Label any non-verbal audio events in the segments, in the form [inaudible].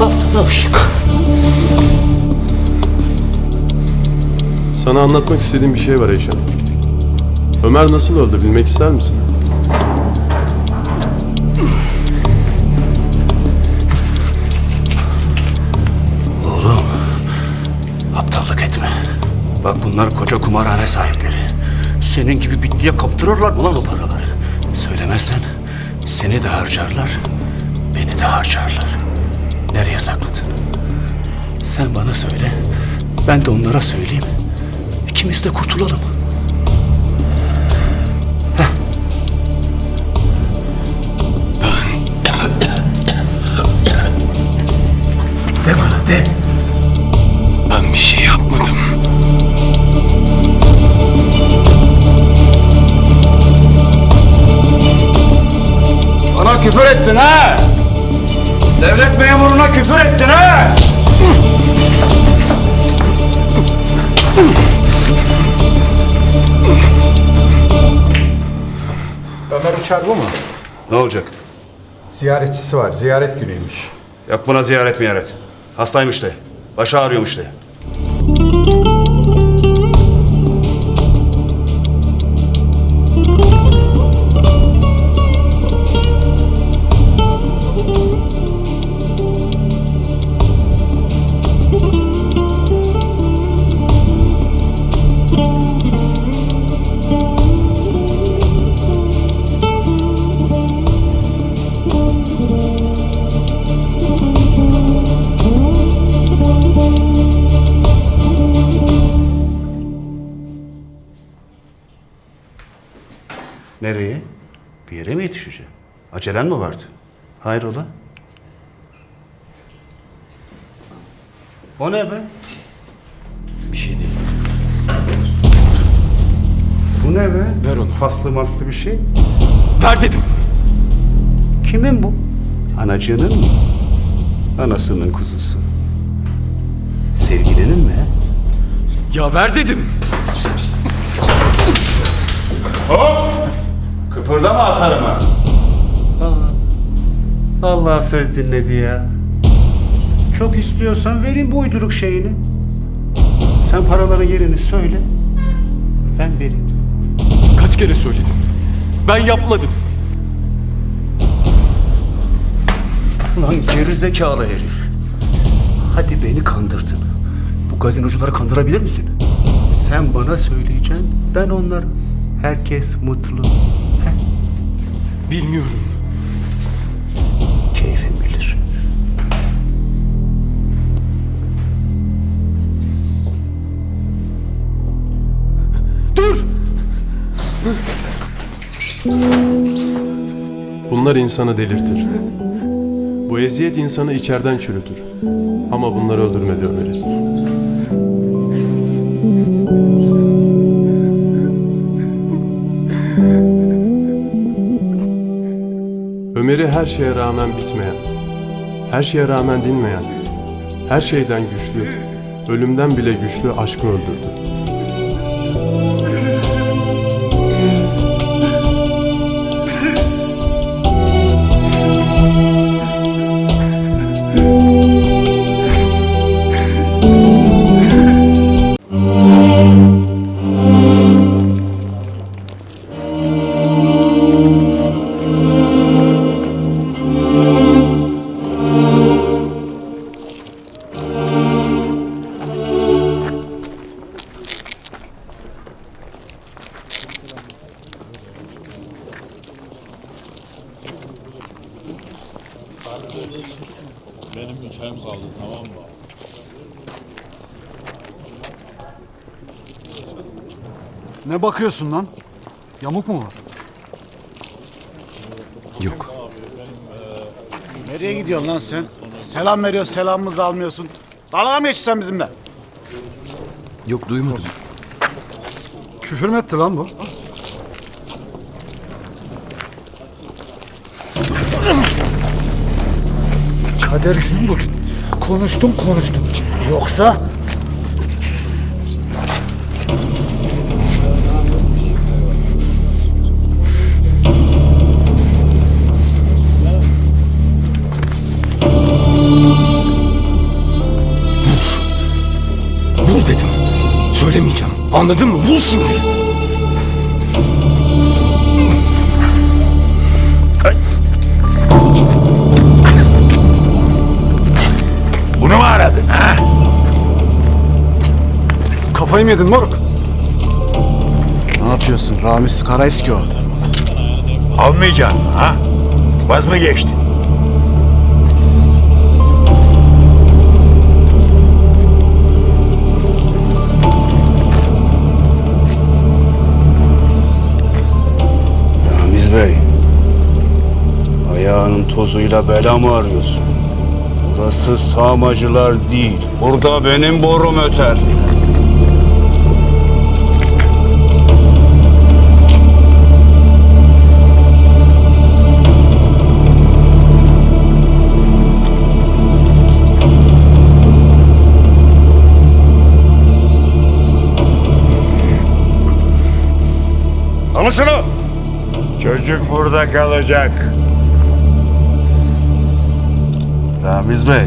Al sana ışık. Sana anlatmak istediğim bir şey var Eyşan. Ömer nasıl öldü bilmek ister misin? Oğlum, aptallık etme. Bak bunlar koca kumarhane sahipleri. Senin gibi bitliye kaptırırlar mı lan o paraları? Söylemezsen seni de harcarlar, beni de harcarlar. Nereye sakladın? Sen bana söyle, ben de onlara söyleyeyim. İkimiz de kurtulalım. De bana de. Ben bir şey yapmadım. Bana küfür ettin ha! Devlet memuruna küfür ettin ha! Ömer Uçar bu mu? Ne olacak? Ziyaretçisi var. Ziyaret günüymüş. Yok buna ziyaret miyaret. Hastaymış de. Başı ağrıyormuş de. Acelen mi vardı? Hayrola? O ne be? Bir şey değil. Bu ne be? Ver onu. Paslı maslı bir şey. Ver dedim. Kimin bu? Anacığının mı? Anasının kuzusu. Sevgilinin mi? he? Ya ver dedim. Kıpırdama atarım ha. Allah söz dinledi ya. Çok istiyorsan vereyim bu uyduruk şeyini. Sen paraların yerini söyle. Ben vereyim. Kaç kere söyledim. Ben yapmadım. Lan gerizekalı herif. Hadi beni kandırdın. Bu gazinocuları kandırabilir misin? Sen bana söyleyeceksin, ben onlara. Herkes mutlu. Bilmiyorum. Keyfin bilir. Dur! Bunlar insanı delirtir. Bu eziyet insanı içeriden çürütür. Ama bunlar öldürmedi Ömer'i. Ömer'i her şeye rağmen bitmeyen, her şeye rağmen dinmeyen, her şeyden güçlü, ölümden bile güçlü aşkı öldürdü. Çayım kaldı tamam mı? Ne bakıyorsun lan? Yamuk mu var? Yok. Nereye gidiyorsun lan sen? Selam veriyor, selamımızı almıyorsun. Dalga mı geçiyorsun sen bizimle? Yok duymadım. Küfür mü etti lan bu? Kader Gümbür. Konuştum konuştum. Yoksa Vur dedim. Söylemeyeceğim. Anladın mı? Vur şimdi. Kafayı mı yedin moruk? Ne yapıyorsun? Ramiz Karaeski o. Almayacaksın mı ha? Vaz mı geçti? Ramiz Bey. Ayağının tozuyla bela mı arıyorsun? Burası sağmacılar değil. Burada benim borum öter. Alın şunu! Çocuk burada kalacak. Ramiz Bey.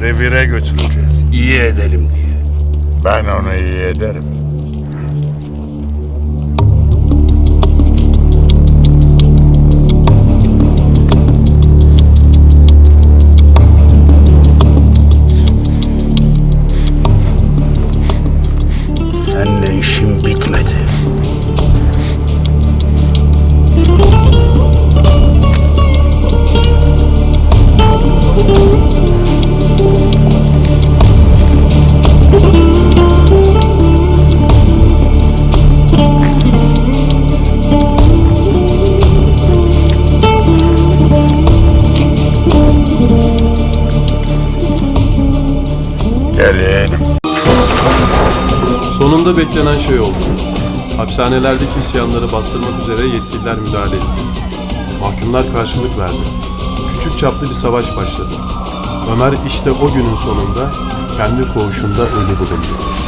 Revire götüreceğiz. İyi edelim diye. Ben onu iyi ederim. Gelin. Sonunda beklenen şey oldu. Hapishanelerdeki isyanları bastırmak üzere yetkililer müdahale etti. Mahkumlar karşılık verdi. Küçük çaplı bir savaş başladı. Ömer işte o günün sonunda kendi koğuşunda ölü bulundu.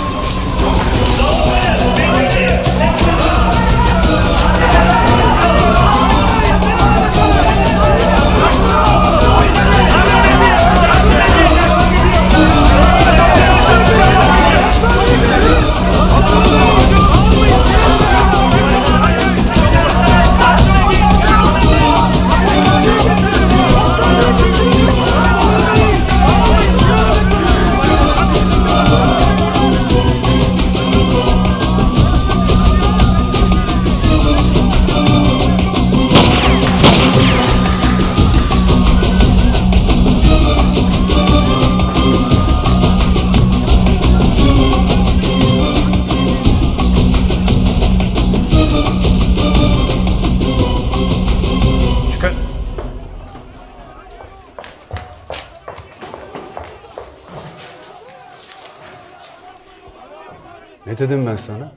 Ne dedim ben sana?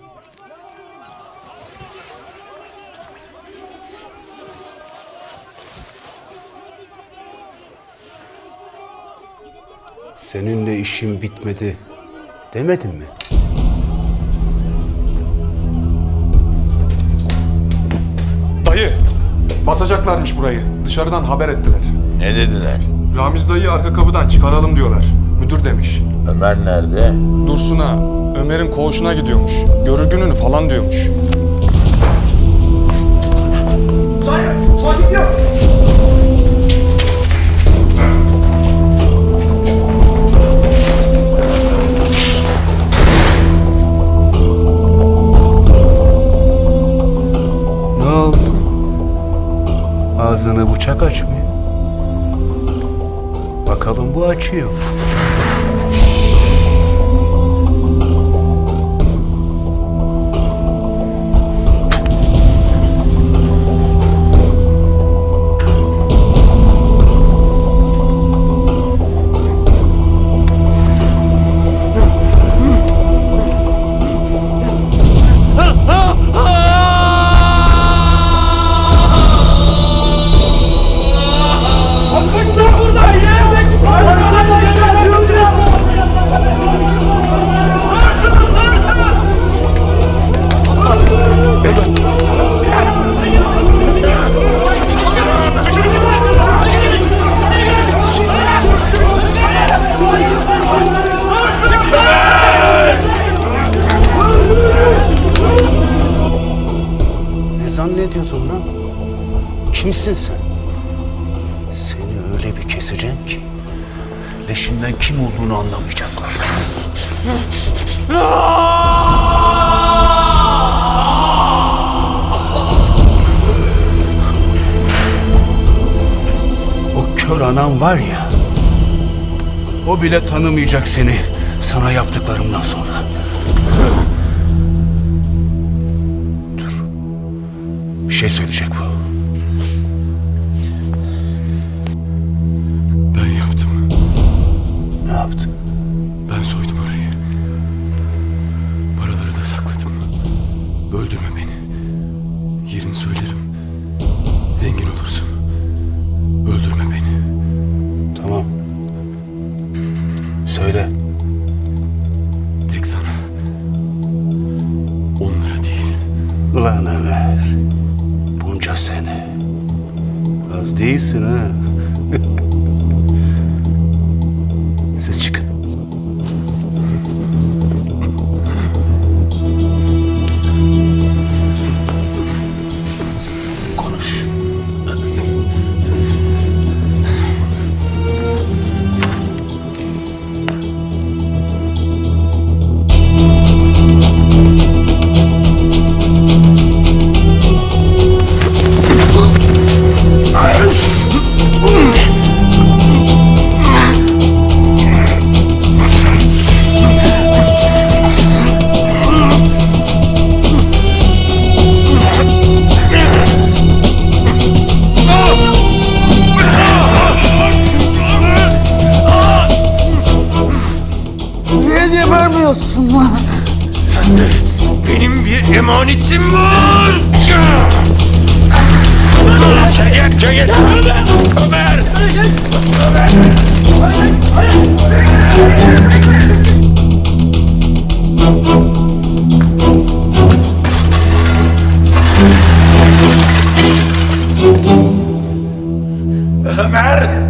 Seninle işim bitmedi demedim mi? Dayı. Basacaklarmış burayı. Dışarıdan haber ettiler. Ne dediler? Ramiz dayı arka kapıdan çıkaralım diyorlar. Müdür demiş. Ömer nerede? Dursun'a, Ömer'in koğuşuna gidiyormuş. Görür gününü falan diyormuş. Ne oldu? Ağzını bıçak açmıyor. Bakalım bu açıyor. anan var ya... ...o bile tanımayacak seni sana yaptıklarımdan sonra. Dur. Bir şey söyleyeceğim. Az değilsin ha. [laughs] Siz çıkın. Niye gebermiyorsun lan? Sen de benim bir emanetim var. Gel, gel, gel. Ömer, Ömer. Ömer. Ömer. Ömer.